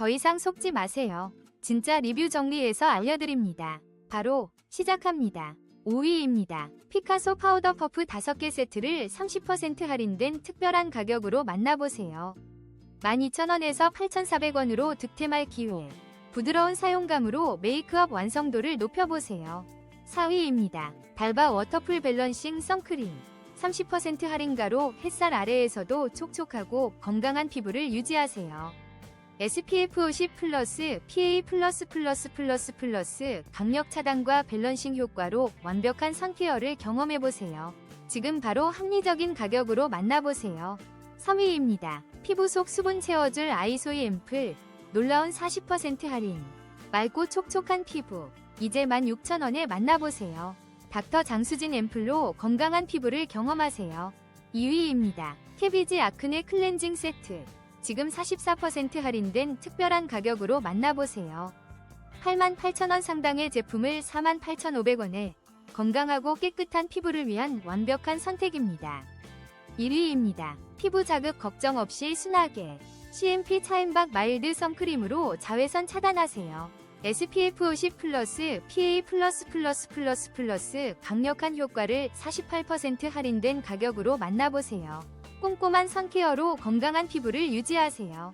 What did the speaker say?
더 이상 속지 마세요. 진짜 리뷰 정리해서 알려드립니다. 바로 시작합니다. 5위입니다. 피카소 파우더 퍼프 5개 세트를 30% 할인된 특별한 가격으로 만나보세요. 12,000원에서 8,400원으로 득템할 기회. 부드러운 사용감으로 메이크업 완성도를 높여보세요. 4위입니다. 달바 워터풀 밸런싱 선크림. 30% 할인가로 햇살 아래에서도 촉촉하고 건강한 피부를 유지하세요. SPF 50 플러스 PA 플러스 플러스 플러스 플러스 강력 차단과 밸런싱 효과로 완벽한 선케어를 경험해보세요. 지금 바로 합리적인 가격으로 만나보세요. 3위입니다. 피부 속 수분 채워줄 아이소이 앰플 놀라운 40% 할인 맑고 촉촉한 피부 이제 16,000원에 만나보세요. 닥터 장수진 앰플로 건강한 피부를 경험하세요. 2위입니다. 캐비지 아크네 클렌징 세트 지금 44% 할인된 특별한 가격으로 만나보세요. 88,000원 상당의 제품을 48,500원에 건강하고 깨끗한 피부를 위한 완벽한 선택입니다. 1위입니다. 피부 자극 걱정 없이 순하게 CMP 차인박 마일드 선크림으로 자외선 차단하세요. SPF 50 플러스 PA 플러스 플러스 플러스 플러스 강력한 효과를 48% 할인된 가격으로 만나보세요. 꼼꼼한 선케어로 건강한 피부를 유지하세요.